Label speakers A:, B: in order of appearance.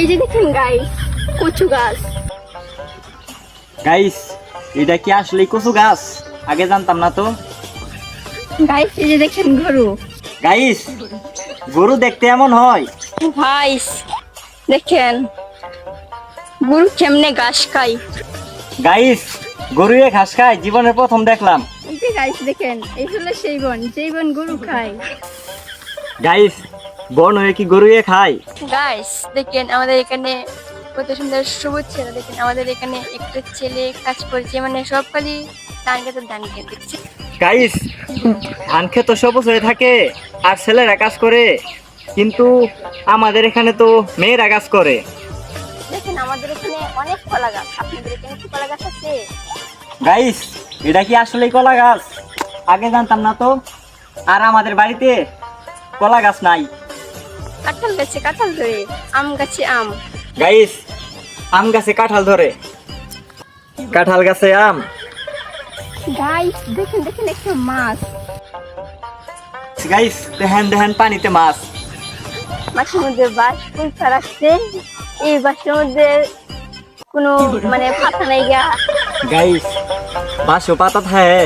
A: এই যে দেখেন গাইস কচু গাছ।
B: গাইস এটা কি আসলে কচু গাছ? আগে জানতাম না তো।
A: গাইস এই যে দেখেন গরু।
B: গাইস গরু দেখতে এমন হয়।
A: ভাইস দেখেন গরু কেমনে ঘাস খায়।
B: গাইস গরু এ ঘাস খায় জীবনের প্রথম দেখলাম।
A: এই যে গাইস দেখেন এই হলো সেই বন যেই বন গরু খায়।
B: গাইস বন হয়ে কি গরু খায়?
A: গাইস দেখেন আমাদের এখানে কত সুন্দর সবুজ ছেলে দেখেন আমাদের এখানে একটা ছেলে কাজ করছে মানে সব খালি ধান খেতে ধান খেতে দেখছি।
B: গাইস ধান ক্ষেত সবুজ হয়ে থাকে আর ছেলেরা কাজ করে কিন্তু আমাদের এখানে তো মেয়েরা কাজ করে।
A: দেখেন আমাদের এখানে অনেক কলা গাছ আপনাদের এখানে কি কলা গাছ আছে?
B: গাইস এটা কি আসলেই কলা গাছ? আগে জানতাম না তো আর আমাদের বাড়িতে কলা গাছ নাই।
A: কাঁঠাল গাছে কাঁঠাল ধরে আম গাছে আম।
B: গাইস আম গাছে কাঁঠাল ধরে। কাঁঠাল গাছে আম।
A: গাইস দেখেন দেখেন একটা মাছ।
B: গাইস দেখেন দেখেন পানিতে মাছ।
A: মাছের মধ্যে বাস কুলফা রাখছে এই বাসের মধ্যে কোনো মানে পাতা নাই গা।
B: গাইস বাসো পাতা থাকে